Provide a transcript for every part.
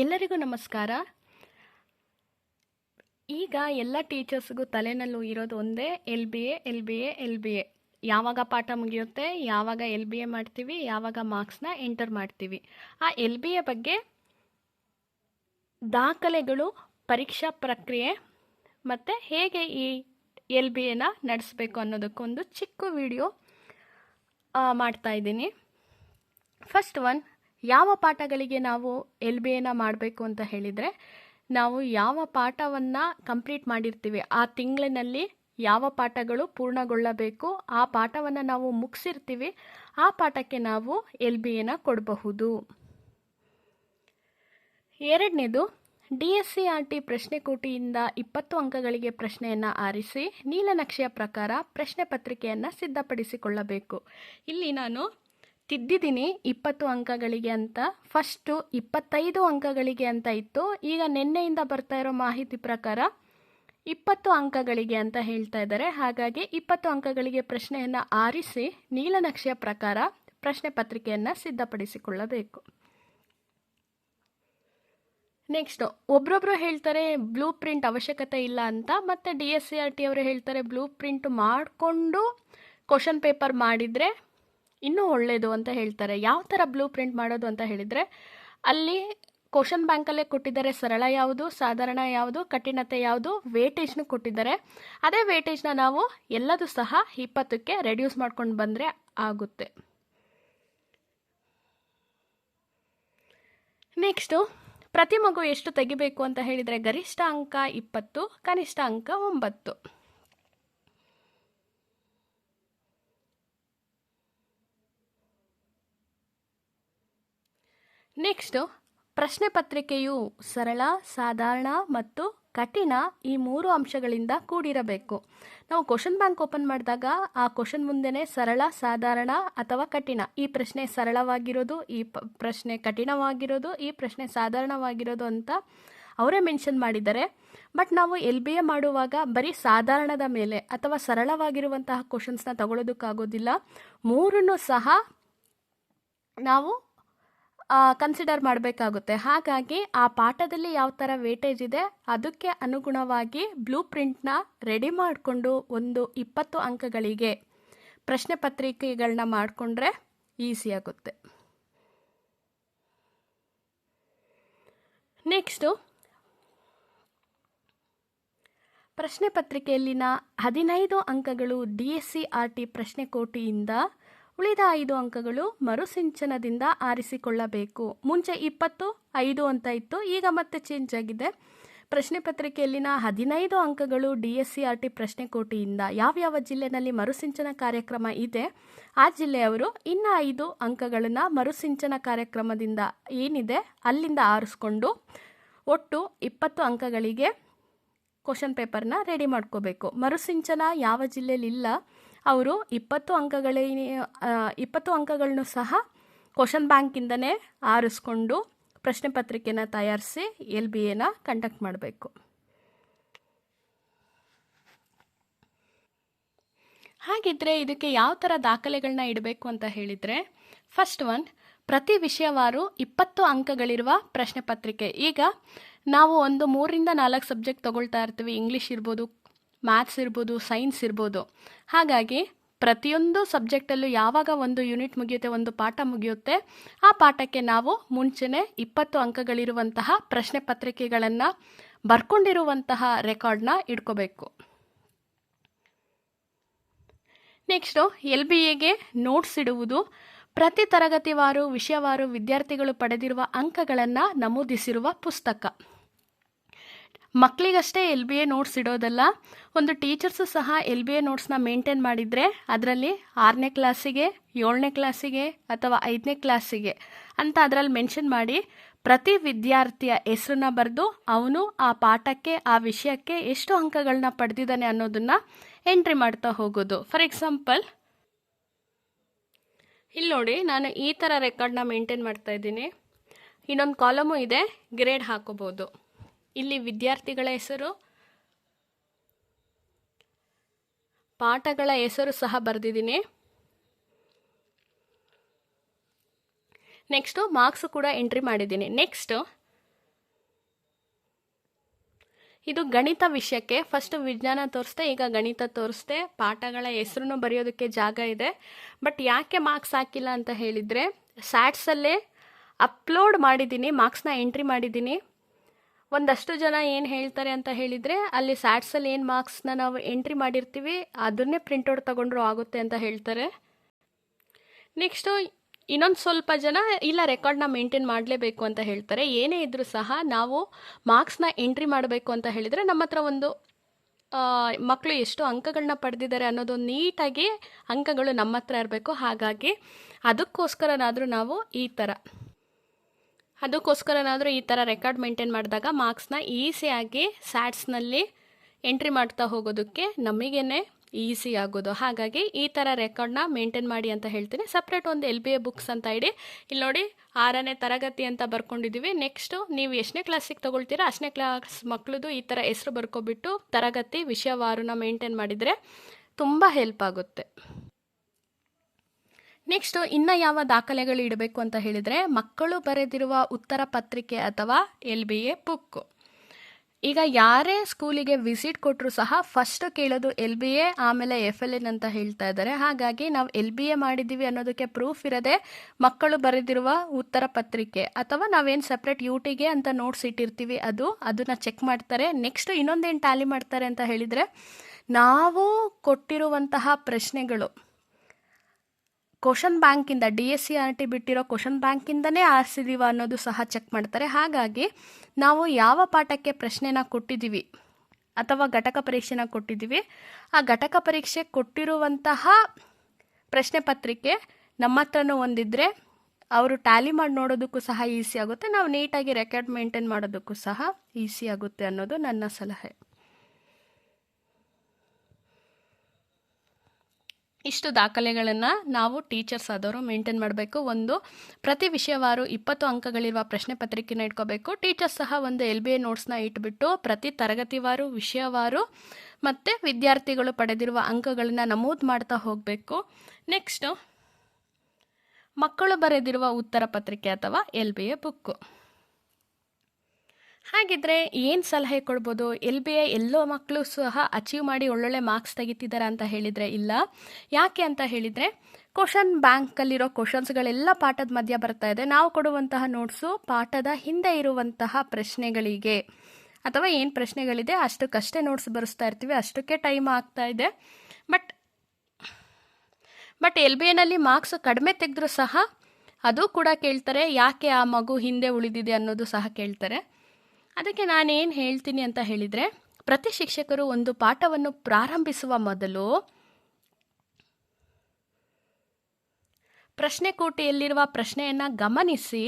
ಎಲ್ಲರಿಗೂ ನಮಸ್ಕಾರ. ಈಗ ಎಲ್ಲ ಟೀಚರ್ಸ್ಗೂ ತಲೆನಲ್ಲೂ ಇರೋದು ಒಂದೇ, L B A, L B A, L B A. ಯಾವಾಗ ಪಾಠ ಮುಗಿಯುತ್ತೆ, ಯಾವಾಗ ಎಲ್ ಬಿ ಎ ಮಾಡ್ತೀವಿ, ಯಾವಾಗ ಮಾರ್ಕ್ಸ್ನ ಎಂಟರ್ ಮಾಡ್ತೀವಿ. ಆ ಎಲ್ ಬಿ ಎ ಬಗ್ಗೆ ದಾಖಲೆಗಳು, ಪರೀಕ್ಷಾ ಪ್ರಕ್ರಿಯೆ ಮತ್ತು ಹೇಗೆ ಈ ಎಲ್ ಬಿ ಎನ ನಡೆಸಬೇಕು ಅನ್ನೋದಕ್ಕೊಂದು ಚಿಕ್ಕ ವಿಡಿಯೋ ಮಾಡ್ತಾ ಇದ್ದೀನಿ. ಫಸ್ಟ್ ಒನ್ ಯಾವ ಪಾಠಗಳಿಗೆ ನಾವು ಎಲ್ ಬಿ ಎನ ಮಾಡಬೇಕು ಅಂತ ಹೇಳಿದರೆ, ನಾವು ಯಾವ ಪಾಠವನ್ನು ಕಂಪ್ಲೀಟ್ ಮಾಡಿರ್ತೀವಿ, ಆ ತಿಂಗಳಿನಲ್ಲಿ ಯಾವ ಪಾಠಗಳು ಪೂರ್ಣಗೊಳ್ಳಬೇಕು, ಆ ಪಾಠವನ್ನು ನಾವು ಮುಗಿಸಿರ್ತೀವಿ, ಆ ಪಾಠಕ್ಕೆ ನಾವು ಎಲ್ ಬಿ ಎನ ಕೊಡಬಹುದು. ಎರಡನೇದು, D S C R T ಪ್ರಶ್ನೆ ಕೋಟಿಯಿಂದ ಇಪ್ಪತ್ತು ಅಂಕಗಳಿಗೆ ಪ್ರಶ್ನೆಯನ್ನು ಆರಿಸಿ, ನೀಲನಕ್ಷೆಯ ಪ್ರಕಾರ ಪ್ರಶ್ನೆ ಪತ್ರಿಕೆಯನ್ನು ಸಿದ್ಧಪಡಿಸಿಕೊಳ್ಳಬೇಕು. ಇಲ್ಲಿ ನಾನು ತಿದ್ದಿದ್ದೀನಿ ಇಪ್ಪತ್ತು ಅಂಕಗಳಿಗೆ ಅಂತ. ಫಸ್ಟು ಇಪ್ಪತ್ತೈದು ಅಂಕಗಳಿಗೆ ಅಂತ ಇತ್ತು. ಈಗ ನಿನ್ನೆಯಿಂದ ಬರ್ತಾ ಇರೋ ಮಾಹಿತಿ ಪ್ರಕಾರ ಇಪ್ಪತ್ತು ಅಂಕಗಳಿಗೆ ಅಂತ ಹೇಳ್ತಾ ಇದ್ದಾರೆ. ಹಾಗಾಗಿ ಇಪ್ಪತ್ತು ಅಂಕಗಳಿಗೆ ಪ್ರಶ್ನೆಯನ್ನು ಆರಿಸಿ ನೀಲನಕ್ಷೆಯ ಪ್ರಕಾರ ಪ್ರಶ್ನೆ ಪತ್ರಿಕೆಯನ್ನು ಸಿದ್ಧಪಡಿಸಿಕೊಳ್ಳಬೇಕು. ನೆಕ್ಸ್ಟ್ ಒಬ್ರೊಬ್ರು ಹೇಳ್ತಾರೆ ಬ್ಲೂ ಪ್ರಿಂಟ್ ಅವಶ್ಯಕತೆ ಇಲ್ಲ ಅಂತ, ಮತ್ತೆ D S C R T ಅವರು ಹೇಳ್ತಾರೆ ಬ್ಲೂ ಪ್ರಿಂಟ್ ಮಾಡಿಕೊಂಡು ಕ್ವಶನ್ ಪೇಪರ್ ಮಾಡಿದರೆ ಇನ್ನೂ ಒಳ್ಳೆಯದು ಅಂತ ಹೇಳ್ತಾರೆ. ಯಾವ ಥರ ಬ್ಲೂ ಪ್ರಿಂಟ್ ಮಾಡೋದು ಅಂತ ಹೇಳಿದರೆ, ಅಲ್ಲಿ ಕ್ವಶನ್ ಬ್ಯಾಂಕಲ್ಲೇ ಕೊಟ್ಟಿದ್ದಾರೆ ಸರಳ ಯಾವುದು, ಸಾಧಾರಣ ಯಾವುದು, ಕಠಿಣತೆ ಯಾವುದು ವೇಟೇಜ್ನು ಕೊಟ್ಟಿದ್ದಾರೆ. ಅದೇ ವೇಟೇಜ್ನ ನಾವು ಎಲ್ಲದೂ ಸಹ ಇಪ್ಪತ್ತಕ್ಕೆ ರೆಡ್ಯೂಸ್ ಮಾಡ್ಕೊಂಡು ಬಂದರೆ ಆಗುತ್ತೆ. ನೆಕ್ಸ್ಟು ಪ್ರತಿ ಮಗು ಎಷ್ಟು ತೆಗಿಬೇಕು ಅಂತ ಹೇಳಿದರೆ ಗರಿಷ್ಠ ಅಂಕ ಇಪ್ಪತ್ತು, ಕನಿಷ್ಠ ಅಂಕ ಒಂಬತ್ತು. ನೆಕ್ಸ್ಟು ಪ್ರಶ್ನೆ ಪತ್ರಿಕೆಯು ಸರಳ, ಸಾಧಾರಣ ಮತ್ತು ಕಠಿಣ ಈ ಮೂರು ಅಂಶಗಳಿಂದ ಕೂಡಿರಬೇಕು. ನಾವು ಕ್ವಶನ್ ಬ್ಯಾಂಕ್ ಓಪನ್ ಮಾಡಿದಾಗ ಆ ಕ್ವಶನ್ ಮುಂದೆನೇ ಸರಳ, ಸಾಧಾರಣ ಅಥವಾ ಕಠಿಣ. ಈ ಪ್ರಶ್ನೆ ಸರಳವಾಗಿರೋದು, ಈ ಪ್ರಶ್ನೆ ಕಠಿಣವಾಗಿರೋದು, ಈ ಪ್ರಶ್ನೆ ಸಾಧಾರಣವಾಗಿರೋದು ಅಂತ ಅವರೇ ಮೆನ್ಷನ್ ಮಾಡಿದ್ದಾರೆ. ಬಟ್ ನಾವು ಎಲ್ ಬಿ ಎ ಮಾಡುವಾಗ ಬರೀ ಸಾಧಾರಣದ ಮೇಲೆ ಅಥವಾ ಸರಳವಾಗಿರುವಂತಹ ಕ್ವಶನ್ಸ್ನ ತಗೊಳ್ಳೋದಕ್ಕಾಗೋದಿಲ್ಲ ಮೂರನ್ನು ಸಹ ನಾವು ಕನ್ಸಿಡರ್ ಮಾಡಬೇಕಾಗುತ್ತೆ. ಹಾಗಾಗಿ ಆ ಪಾಠದಲ್ಲಿ ಯಾವ ಥರ ವೇಟೇಜ್ ಇದೆ, ಅದಕ್ಕೆ ಅನುಗುಣವಾಗಿ ಬ್ಲೂ ಪ್ರಿಂಟ್ನ ರೆಡಿ ಮಾಡಿಕೊಂಡು ಒಂದು ಇಪ್ಪತ್ತು ಅಂಕಗಳಿಗೆ ಪ್ರಶ್ನೆ ಪತ್ರಿಕೆಗಳನ್ನ ಮಾಡಿಕೊಂಡ್ರೆ ಈಸಿಯಾಗುತ್ತೆ ನೆಕ್ಸ್ಟು ಪ್ರಶ್ನೆ ಪತ್ರಿಕೆಯಲ್ಲಿನ ಹದಿನೈದು ಅಂಕಗಳು D S C R T ಪ್ರಶ್ನೆ ಕೋಟಿಯಿಂದ ಉಳಿದ ಐದು ಅಂಕಗಳು ಮರುಸಿಂಚನದಿಂದ ಆರಿಸಿಕೊಳ್ಳಬೇಕು. ಮುಂಚೆ ಇಪ್ಪತ್ತು, ಐದು ಅಂತ ಇತ್ತು, ಈಗ ಮತ್ತೆ ಚೇಂಜ್ ಆಗಿದೆ. ಪ್ರಶ್ನೆ ಪತ್ರಿಕೆಯಲ್ಲಿನ ಹದಿನೈದು ಅಂಕಗಳು D S C R T ಪ್ರಶ್ನೆ ಕೋಟಿಯಿಂದ ಯಾವ್ಯಾವ ಜಿಲ್ಲೆನಲ್ಲಿ ಮರುಸಿಂಚನ ಕಾರ್ಯಕ್ರಮ ಇದೆ? ಆ ಜಿಲ್ಲೆಯವರು ಇನ್ನು ಐದು ಅಂಕಗಳನ್ನು ಮರುಸಿಂಚನ ಕಾರ್ಯಕ್ರಮದಿಂದ ಏನಿದೆ ಅಲ್ಲಿಂದ ಆರಿಸ್ಕೊಂಡು ಒಟ್ಟು ಇಪ್ಪತ್ತು ಅಂಕಗಳಿಗೆ ಕ್ವಶನ್ ಪೇಪರ್ನ ರೆಡಿ ಮಾಡ್ಕೋಬೇಕು. ಮರುಸಿಂಚನ ಯಾವ ಜಿಲ್ಲೆಯಲ್ಲಿ ಇಲ್ಲ ಅವರು ಇಪ್ಪತ್ತು ಅಂಕಗಳ ಇಪ್ಪತ್ತು ಅಂಕಗಳನ್ನು ಸಹ ಕ್ವಶನ್ ಬ್ಯಾಂಕಿಂದನೇ ಆರಿಸ್ಕೊಂಡು ಪ್ರಶ್ನೆ ಪತ್ರಿಕೆನ ತಯಾರಿಸಿ ಎಲ್ ಬಿ ಎನ ಕಂಡಕ್ಟ್ ಮಾಡಬೇಕು. ಹಾಗಿದ್ರೆ ಇದಕ್ಕೆ ಯಾವ ಥರ ದಾಖಲೆಗಳನ್ನ ಇಡಬೇಕು ಅಂತ ಹೇಳಿದರೆ ಫಸ್ಟ್ ಒನ್ ಪ್ರತಿ ವಿಷಯವಾರು ಇಪ್ಪತ್ತು ಅಂಕಗಳಿರುವ ಪ್ರಶ್ನೆ ಪತ್ರಿಕೆ. ಈಗ ನಾವು ಒಂದು ಮೂರಿಂದ ನಾಲ್ಕು ಸಬ್ಜೆಕ್ಟ್ ತೊಗೊಳ್ತಾ ಇರ್ತೀವಿ. ಇಂಗ್ಲೀಷ್ ಇರ್ಬೋದು ಮ್ಯಾಥ್ಸ್ ಇರ್ಬೋದು ಸೈನ್ಸ್ ಇರ್ಬೋದು. ಹಾಗಾಗಿ ಪ್ರತಿಯೊಂದು ಸಬ್ಜೆಕ್ಟಲ್ಲೂ ಯಾವಾಗ ಒಂದು ಯೂನಿಟ್ ಮುಗಿಯುತ್ತೆ, ಒಂದು ಪಾಠ ಮುಗಿಯುತ್ತೆ, ಆ ಪಾಠಕ್ಕೆ ನಾವು ಮುಂಚೆನೇ ಇಪ್ಪತ್ತು ಅಂಕಗಳಿರುವಂತಹ ಪ್ರಶ್ನೆ ಪತ್ರಿಕೆಗಳನ್ನು ಬರ್ಕೊಂಡಿರುವಂತಹ ರೆಕಾರ್ಡ್ನ ಇಟ್ಕೋಬೇಕು. ನೆಕ್ಸ್ಟು ಎಲ್ ಬಿ ಎಗೆ ನೋಟ್ಸ್ ಇಡುವುದು. ಪ್ರತಿ ತರಗತಿವಾರು, ವಿಷಯವಾರು ವಿದ್ಯಾರ್ಥಿಗಳು ಪಡೆದಿರುವ ಅಂಕಗಳನ್ನು ನಮೂದಿಸಿರುವ ಪುಸ್ತಕ. ಮಕ್ಕಳಿಗಷ್ಟೇ ಎಲ್ ಬಿ ಎ ನೋಟ್ಸ್ ಇಡೋದಲ್ಲ, ಒಂದು ಟೀಚರ್ಸು ಸಹ ಎಲ್ ಬಿ ಎ ನೋಟ್ಸ್ನ ಮೇಂಟೈನ್ ಮಾಡಿದರೆ ಅದರಲ್ಲಿ ಆರನೇ ಕ್ಲಾಸಿಗೆ ಏಳನೇ ಕ್ಲಾಸಿಗೆ ಅಥವಾ ಐದನೇ ಕ್ಲಾಸಿಗೆ ಅಂತ ಅದರಲ್ಲಿ ಮೆನ್ಷನ್ ಮಾಡಿ ಪ್ರತಿ ವಿದ್ಯಾರ್ಥಿಯ ಹೆಸರನ್ನ ಬರೆದು ಅವನು ಆ ಪಾಠಕ್ಕೆ, ಆ ವಿಷಯಕ್ಕೆ ಎಷ್ಟು ಅಂಕಗಳನ್ನ ಪಡೆದಿದ್ದಾನೆ ಅನ್ನೋದನ್ನು ಎಂಟ್ರಿ ಮಾಡ್ತಾ ಹೋಗೋದು. ಫಾರ್ ಎಕ್ಸಾಂಪಲ್ ಇಲ್ಲಿ ನೋಡಿ ನಾನು ಈ ಥರ ರೆಕಾರ್ಡ್ನ ಮೇಂಟೈನ್ ಮಾಡ್ತಾ ಇದ್ದೀನಿ. ಇನ್ನೊಂದು ಕಾಲಮು ಇದೆ ಗ್ರೇಡ್ ಹಾಕೋಬೋದು. ಇಲ್ಲಿ ವಿದ್ಯಾರ್ಥಿಗಳ ಹೆಸರು, ಪಾಠಗಳ ಹೆಸರು ಸಹ ಬರೆದಿದ್ದೀನಿ. ನೆಕ್ಸ್ಟು ಮಾರ್ಕ್ಸ್ ಕೂಡ ಎಂಟ್ರಿ ಮಾಡಿದ್ದೀನಿ. ನೆಕ್ಸ್ಟು ಇದು ಗಣಿತ ವಿಷಯಕ್ಕೆ ಫಸ್ಟ್ ವಿಜ್ಞಾನ ತೋರಿಸ್ದೆ, ಈಗ ಗಣಿತ ತೋರಿಸ್ದೆ, ಪಾಠಗಳ ಹೆಸರು ಬರೆಯೋದಕ್ಕೆ ಜಾಗ ಇದೆ. ಬಟ್ ಯಾಕೆ ಮಾರ್ಕ್ಸ್ ಹಾಕಿಲ್ಲ ಅಂತ ಹೇಳಿದರೆ ಸ್ಯಾಟ್ಸಲ್ಲೇ ಅಪ್ಲೋಡ್ ಮಾಡಿದ್ದೀನಿ ಮಾರ್ಕ್ಸ್ನ ಎಂಟ್ರಿ ಮಾಡಿದ್ದೀನಿ. ಒಂದಷ್ಟು ಜನ ಏನು ಹೇಳ್ತಾರೆ ಅಂತ ಹೇಳಿದರೆ, ಅಲ್ಲಿ ಸ್ಯಾಟ್ಸಲ್ಲಿ ಏನು ಮಾರ್ಕ್ಸ್ನ ನಾವು ಎಂಟ್ರಿ ಮಾಡಿರ್ತೀವಿ, ಅದನ್ನೇ ಪ್ರಿಂಟೌಟ್ ತಗೊಂಡ್ರು ಆಗುತ್ತೆ ಅಂತ ಹೇಳ್ತಾರೆ. ನೆಕ್ಸ್ಟು ಇನ್ನೊಂದು ಸ್ವಲ್ಪ ಜನ, ಇಲ್ಲ ರೆಕಾರ್ಡ್ನ ಮೇಂಟೈನ್ ಮಾಡಲೇಬೇಕು ಅಂತ ಹೇಳ್ತಾರೆ. ಏನೇ ಇದ್ದರೂ ಸಹ ನಾವು ಮಾರ್ಕ್ಸ್ನ ಎಂಟ್ರಿ ಮಾಡಬೇಕು ಅಂತ ಹೇಳಿದರೆ, ನಮ್ಮ ಹತ್ರ ಒಂದು ಮಕ್ಕಳು ಎಷ್ಟು ಅಂಕಗಳನ್ನ ಪಡೆದಿದ್ದಾರೆ ಅನ್ನೋದು ನೀಟಾಗಿ ಅಂಕಗಳು ನಮ್ಮ ಹತ್ರ ಇರಬೇಕು. ಹಾಗಾಗಿ ಅದಕ್ಕೋಸ್ಕರನಾದರೂ ನಾವು ಈ ಥರ ಅದಕ್ಕೋಸ್ಕರನಾದರೂ ಈ ಥರ ರೆಕಾರ್ಡ್ ಮೇಂಟೈನ್ ಮಾಡಿದಾಗ ಮಾರ್ಕ್ಸ್ನ ಈಸಿಯಾಗಿ ಸ್ಯಾಟ್ಸ್ನಲ್ಲಿ ಎಂಟ್ರಿ ಮಾಡ್ತಾ ಹೋಗೋದಕ್ಕೆ ನಮಗೇನೆ ಈಸಿ ಆಗೋದು. ಹಾಗಾಗಿ ಈ ಥರ ರೆಕಾರ್ಡ್ನ ಮೇಂಟೈನ್ ಮಾಡಿ ಅಂತ ಹೇಳ್ತೀನಿ. ಸಪ್ರೇಟ್ ಒಂದು ಎಲ್ ಬಿ ಎ ಬುಕ್ಸ್ ಅಂತ ಇಡಿ. ಇಲ್ಲಿ ನೋಡಿ ಆರನೇ ತರಗತಿ ಅಂತ ಬರ್ಕೊಂಡಿದ್ದೀವಿ ನೆಕ್ಸ್ಟು ನೀವು ಎಷ್ಟನೇ ಕ್ಲಾಸಿಗೆ ತೊಗೊಳ್ತೀರಾ? ಅಷ್ಟನೇ ಕ್ಲಾಸ್ ಮಕ್ಕಳದು ಈ ಥರ ಹೆಸರು ಬರ್ಕೊಬಿಟ್ಟು ತರಗತಿ ವಿಷಯವಾರನ ಮೇಂಟೈನ್ ಮಾಡಿದರೆ ತುಂಬ ಹೆಲ್ಪ್ ಆಗುತ್ತೆ. ನೆಕ್ಸ್ಟು ಇನ್ನು ಯಾವ ದಾಖಲೆಗಳು ಇಡಬೇಕು ಅಂತ ಹೇಳಿದರೆ, ಮಕ್ಕಳು ಬರೆದಿರುವ ಉತ್ತರ ಪತ್ರಿಕೆ ಅಥವಾ ಎಲ್ ಬಿ ಎ ಬುಕ್ಕು ಈಗ ಯಾರೇ ಸ್ಕೂಲಿಗೆ ವಿಸಿಟ್ ಕೊಟ್ಟರು ಸಹ ಫಸ್ಟ್ ಕೇಳೋದು ಎಲ್ ಬಿ ಎ, ಆಮೇಲೆ ಎಫ್ ಎಲ್ ಎನ್ ಅಂತ ಹೇಳ್ತಾ ಇದ್ದಾರೆ. ಹಾಗಾಗಿ ನಾವು ಎಲ್ ಬಿ ಎ ಮಾಡಿದ್ದೀವಿ ಅನ್ನೋದಕ್ಕೆ ಪ್ರೂಫ್ ಇರದೆ ಮಕ್ಕಳು ಬರೆದಿರುವ ಉತ್ತರ ಪತ್ರಿಕೆ ಅಥವಾ ನಾವೇನು ಸಪ್ರೇಟ್ ಯು ಟಿಗೆ ಅಂತ ನೋಟ್ಸ್ ಇಟ್ಟಿರ್ತೀವಿ, ಅದು, ಅದನ್ನು ಚೆಕ್ ಮಾಡ್ತಾರೆ. ನೆಕ್ಸ್ಟ್ ಇನ್ನೊಂದೇನು ಟ್ಯಾಲಿ ಮಾಡ್ತಾರೆ ಅಂತ ಹೇಳಿದರೆ, ನಾವು ಕೊಟ್ಟಿರುವಂತಹ ಪ್ರಶ್ನೆಗಳು ಕ್ವಶನ್ ಬ್ಯಾಂಕಿಂದ, D S C R T ಬಿಟ್ಟಿರೋ question ಬ್ಯಾಂಕಿಂದನೇ ಆರಿಸಿದೀವ ಅನ್ನೋದು ಸಹ ಚೆಕ್ ಮಾಡ್ತಾರೆ. ಹಾಗಾಗಿ ನಾವು ಯಾವ ಪಾಠಕ್ಕೆ ಪ್ರಶ್ನೆನ ಕೊಟ್ಟಿದ್ದೀವಿ ಅಥವಾ ಘಟಕ ಪರೀಕ್ಷೆನ ಕೊಟ್ಟಿದ್ದೀವಿ, ಆ ಘಟಕ ಪರೀಕ್ಷೆ ಕೊಟ್ಟಿರುವಂತಹ ಪ್ರಶ್ನೆ ಪತ್ರಿಕೆ ನಮ್ಮ ಹತ್ರನೂ ಒಂದಿದ್ದರೆ ಅವರು ಟ್ಯಾಲಿ ಮಾಡಿ ನೋಡೋದಕ್ಕೂ ಸಹ ಈಸಿ ಆಗುತ್ತೆ. ನಾವು ನೀಟಾಗಿ ರೆಕಾರ್ಡ್ ಮೇಂಟೈನ್ ಮಾಡೋದಕ್ಕೂ ಸಹ ಈಸಿ ಆಗುತ್ತೆ ಅನ್ನೋದು ನನ್ನ ಸಲಹೆ. ಇಷ್ಟು ದಾಖಲೆಗಳನ್ನು ನಾವು ಟೀಚರ್ಸ್ ಆದವರು ಮೇಂಟೈನ್ ಮಾಡಬೇಕು. ಒಂದು ಪ್ರತಿ ವಿಷಯವಾರು ಇಪ್ಪತ್ತು ಅಂಕಗಳಿರುವ ಪ್ರಶ್ನೆ ಪತ್ರಿಕೆನ ಇಟ್ಕೋಬೇಕು. ಟೀಚರ್ಸ್ ಸಹ ಒಂದು ಎಲ್ ಬಿ ಎ ನೋಟ್ಸ್ನ ಇಟ್ಬಿಟ್ಟು ಪ್ರತಿ ತರಗತಿವಾರು, ವಿಷಯವಾರು ಮತ್ತು ವಿದ್ಯಾರ್ಥಿಗಳು ಪಡೆದಿರುವ ಅಂಕಗಳನ್ನು ನಮೂದು ಮಾಡ್ತಾ ಹೋಗಬೇಕು. ನೆಕ್ಸ್ಟು ಮಕ್ಕಳು ಬರೆದಿರುವ ಉತ್ತರ ಪತ್ರಿಕೆ ಅಥವಾ ಎಲ್ ಬಿ ಎ ಬುಕ್ಕು. ಹಾಗಿದ್ರೆ ಏನು ಸಲಹೆ ಕೊಡ್ಬೋದು? ಎಲ್ ಬಿ ಐ ಎಲ್ಲೋ ಮಕ್ಕಳು ಸಹ ಅಚೀವ್ ಮಾಡಿ ಒಳ್ಳೊಳ್ಳೆ ಮಾರ್ಕ್ಸ್ ತೆಗಿತಿದ್ದಾರೆ ಅಂತ ಹೇಳಿದರೆ ಇಲ್ಲ. ಯಾಕೆ ಅಂತ ಹೇಳಿದರೆ ಕ್ವಶನ್ ಬ್ಯಾಂಕಲ್ಲಿರೋ ಕ್ವಶನ್ಸ್ಗಳೆಲ್ಲ ಪಾಠದ ಮಧ್ಯ ಬರ್ತಾ ಇದೆ. ನಾವು ಕೊಡುವಂತಹ ನೋಟ್ಸು ಪಾಠದ ಹಿಂದೆ ಇರುವಂತಹ ಪ್ರಶ್ನೆಗಳಿಗೆ. ಅಥವಾ ಏನು ಪ್ರಶ್ನೆಗಳಿದೆ ಅಷ್ಟಕ್ಕಷ್ಟೇ ನೋಟ್ಸ್ ಬರೆಸ್ತಾ ಇರ್ತೀವಿ, ಅಷ್ಟಕ್ಕೆ ಟೈಮ್ ಆಗ್ತಾ ಇದೆ. ಬಟ್ ಬಟ್ ಎಲ್ ಬಿ ಎನಲ್ಲಿ ಮಾರ್ಕ್ಸ್ ಕಡಿಮೆ ತೆಗೆದ್ರೂ ಸಹ ಅದು ಕೂಡ ಕೇಳ್ತಾರೆ, ಯಾಕೆ ಆ ಮಗು ಹಿಂದೆ ಉಳಿದಿದೆ ಅನ್ನೋದು ಸಹ ಕೇಳ್ತಾರೆ. ಅದಕ್ಕೆ ನಾನೇನು ಹೇಳ್ತೀನಿ ಅಂತ ಹೇಳಿದರೆ, ಪ್ರತಿ ಶಿಕ್ಷಕರು ಒಂದು ಪಾಠವನ್ನು ಪ್ರಾರಂಭಿಸುವ ಮೊದಲು ಪ್ರಶ್ನೆ ಕೋಟೆಯಲ್ಲಿರುವ ಪ್ರಶ್ನೆಯನ್ನು ಗಮನಿಸಿ,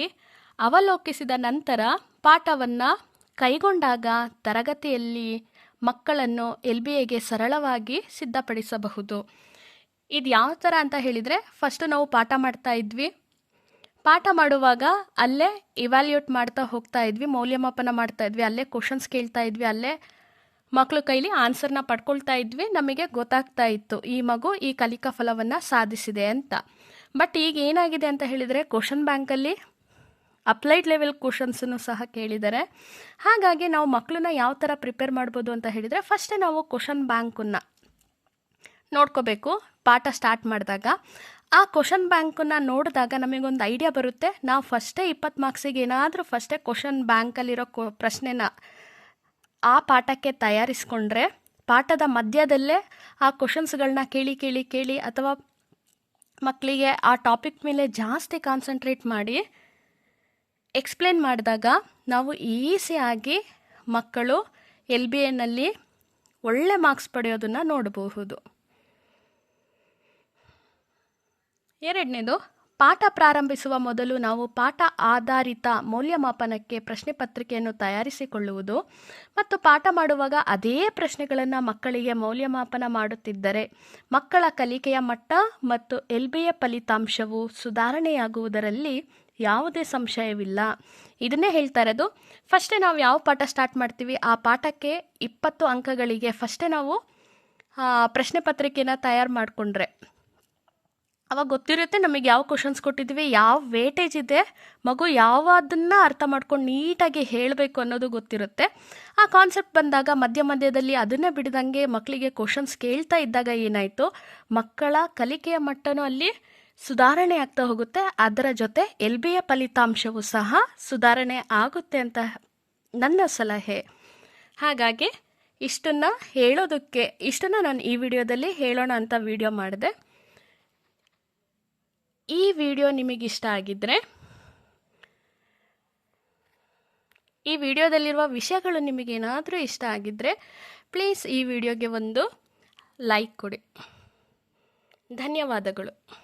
ಅವಲೋಕಿಸಿದ ನಂತರ ಪಾಠವನ್ನು ಕೈಗೊಂಡಾಗ ತರಗತಿಯಲ್ಲಿ ಮಕ್ಕಳನ್ನು ಎಲ್ ಬಿ ಎಗೆ ಸರಳವಾಗಿ ಸಿದ್ಧಪಡಿಸಬಹುದು. ಇದು ಯಾವ ಥರ ಅಂತ ಹೇಳಿದರೆ ಫಸ್ಟು ನಾವು ಪಾಠ ಮಾಡ್ತಾ ಇದ್ವಿ. ಪಾಠ ಮಾಡುವಾಗ ಅಲ್ಲೇ ಇವ್ಯಾಲ್ಯೂಟ್ ಮಾಡ್ತಾ ಹೋಗ್ತಾ ಇದ್ವಿ, ಮೌಲ್ಯಮಾಪನ ಮಾಡ್ತಾ ಇದ್ವಿ, ಅಲ್ಲೇ ಕ್ವಶನ್ಸ್ ಕೇಳ್ತಾ ಇದ್ವಿ, ಅಲ್ಲೇ ಮಕ್ಕಳು ಕೈಲಿ ಆನ್ಸರ್ನ ಪಡ್ಕೊಳ್ತಾ ಇದ್ವಿ, ನಮಗೆ ಗೊತ್ತಾಗ್ತಾ ಇತ್ತು, ಈ ಮಗು ಈ ಕಲಿಕಾ ಫಲವನ್ನು ಸಾಧಿಸಿದೆ ಅಂತ. ಬಟ್ ಈಗ ಏನಾಗಿದೆ ಅಂತ ಹೇಳಿದರೆ ಕ್ವಶನ್ ಬ್ಯಾಂಕಲ್ಲಿ ಅಪ್ಲೈಡ್ ಲೆವೆಲ್ ಕ್ವಶನ್ಸನ್ನು ಸಹ ಕೇಳಿದ್ದಾರೆ ಹಾಗಾಗಿ ನಾವು ಮಕ್ಕಳನ್ನ ಯಾವ ಥರ ಪ್ರಿಪೇರ್ ಮಾಡ್ಬೋದು ಅಂತ ಹೇಳಿದರೆ ಫಸ್ಟೇ ನಾವು ಕ್ವಶನ್ ಬ್ಯಾಂಕನ್ನು ನೋಡ್ಕೋಬೇಕು, ಪಾಠ ಸ್ಟಾರ್ಟ್ ಮಾಡಿದಾಗ. ಆ ಕ್ವಶನ್ ಬ್ಯಾಂಕನ್ನು ನೋಡಿದಾಗ ನಮಗೊಂದು ಐಡಿಯಾ ಬರುತ್ತೆ. ನಾವು ಫಸ್ಟೇ ಇಪ್ಪತ್ತು ಮಾರ್ಕ್ಸಿಗೆ ಏನಾದರೂ ಫಸ್ಟೇ ಕ್ವಶನ್ ಬ್ಯಾಂಕಲ್ಲಿರೋ ಕೊ ಪ್ರಶ್ನೆನ ಆ ಪಾಠಕ್ಕೆ ತಯಾರಿಸ್ಕೊಂಡ್ರೆ ಪಾಠದ ಮಧ್ಯದಲ್ಲೇ ಆ ಕ್ವಶನ್ಸ್ಗಳನ್ನ ಕೇಳಿ ಕೇಳಿ ಕೇಳಿ ಅಥವಾ ಮಕ್ಕಳಿಗೆ ಆ ಟಾಪಿಕ್ ಮೇಲೆ ಜಾಸ್ತಿ ಕಾನ್ಸಂಟ್ರೇಟ್ ಮಾಡಿ ಎಕ್ಸ್ಪ್ಲೇನ್ ಮಾಡಿದಾಗ ನಾವು ಈಸಿಯಾಗಿ ಮಕ್ಕಳು ಎಲ್ ಬಿ ಎನಲ್ಲಿ ಒಳ್ಳೆ ಮಾರ್ಕ್ಸ್ ಪಡೆಯೋದನ್ನು ನೋಡಬಹುದು. ಎರಡನೇದು, ಪಾಠ ಪ್ರಾರಂಭಿಸುವ ಮೊದಲು ನಾವು ಪಾಠ ಆಧಾರಿತ ಮೌಲ್ಯಮಾಪನಕ್ಕೆ ಪ್ರಶ್ನೆ ಪತ್ರಿಕೆಯನ್ನು ತಯಾರಿಸಿಕೊಳ್ಳುವುದು ಮತ್ತು ಪಾಠ ಮಾಡುವಾಗ ಅದೇ ಪ್ರಶ್ನೆಗಳನ್ನು ಮಕ್ಕಳಿಗೆ ಮೌಲ್ಯಮಾಪನ ಮಾಡುತ್ತಿದ್ದರೆ ಮಕ್ಕಳ ಕಲಿಕೆಯ ಮಟ್ಟ ಮತ್ತು ಎಲ್ ಬಿ ಎ ಫಲಿತಾಂಶವು ಸುಧಾರಣೆಯಾಗುವುದರಲ್ಲಿ ಯಾವುದೇ ಸಂಶಯವಿಲ್ಲ. ಇದನ್ನೇ ಹೇಳ್ತಾ ಇರೋದು, ಫಸ್ಟೇ ನಾವು ಯಾವ ಪಾಠ ಸ್ಟಾರ್ಟ್ ಮಾಡ್ತೀವಿ? ಆ ಪಾಠಕ್ಕೆ ಇಪ್ಪತ್ತು ಅಂಕಗಳಿಗೆ ಫಸ್ಟೇ ನಾವು ಪ್ರಶ್ನೆ ಪತ್ರಿಕೆನ ತಯಾರು ಮಾಡಿಕೊಂಡ್ರೆ. ಅವಾಗ ಗೊತ್ತಿರುತ್ತೆ ನಮಗೆ ಯಾವ ಕ್ವಶನ್ಸ್ ಕೊಟ್ಟಿದ್ದೀವಿ ಯಾವ ವೇಟೇಜ್ ಇದೆ, ಮಗು ಯಾವುದನ್ನು ಅರ್ಥ ಮಾಡ್ಕೊಂಡು ನೀಟಾಗಿ ಹೇಳಬೇಕು ಅನ್ನೋದು ಗೊತ್ತಿರುತ್ತೆ. ಆ ಕಾನ್ಸೆಪ್ಟ್ ಬಂದಾಗ ಮಧ್ಯ ಮಧ್ಯದಲ್ಲಿ ಅದನ್ನೇ ಬಿಡದಂಗೆ ಮಕ್ಕಳಿಗೆ ಕ್ವಶನ್ಸ್ ಕೇಳ್ತಾ ಇದ್ದಾಗ ಏನಾಯಿತು, ಮಕ್ಕಳ ಕಲಿಕೆಯ ಮಟ್ಟನೂ ಅಲ್ಲಿ ಸುಧಾರಣೆ ಆಗ್ತಾ ಹೋಗುತ್ತೆ. ಅದರ ಜೊತೆ ಎಲ್ ಬಿಯ ಫಲಿತಾಂಶವೂ ಸಹ ಸುಧಾರಣೆ ಆಗುತ್ತೆ ಅಂತ ನನ್ನ ಸಲಹೆ. ಹಾಗಾಗಿ ಇಷ್ಟನ್ನು ಹೇಳೋದಕ್ಕೆ, ಇಷ್ಟನ್ನು ನಾನು ಈ ವಿಡಿಯೋದಲ್ಲಿ ಹೇಳೋಣ ಅಂತ ವಿಡಿಯೋ ಮಾಡಿದೆ. ಈ ವಿಡಿಯೋ ನಿಮಗಿಷ್ಟ ಆಗಿದ್ದರೆ ಈ ವಿಡಿಯೋದಲ್ಲಿರುವ ವಿಷಯಗಳು ನಿಮಗೇನಾದರೂ ಇಷ್ಟ ಆಗಿದ್ದರೆ ಪ್ಲೀಸ್ ಈ ವಿಡಿಯೋಗೆ ಒಂದು ಲೈಕ್ ಕೊಡಿ. ಧನ್ಯವಾದಗಳು.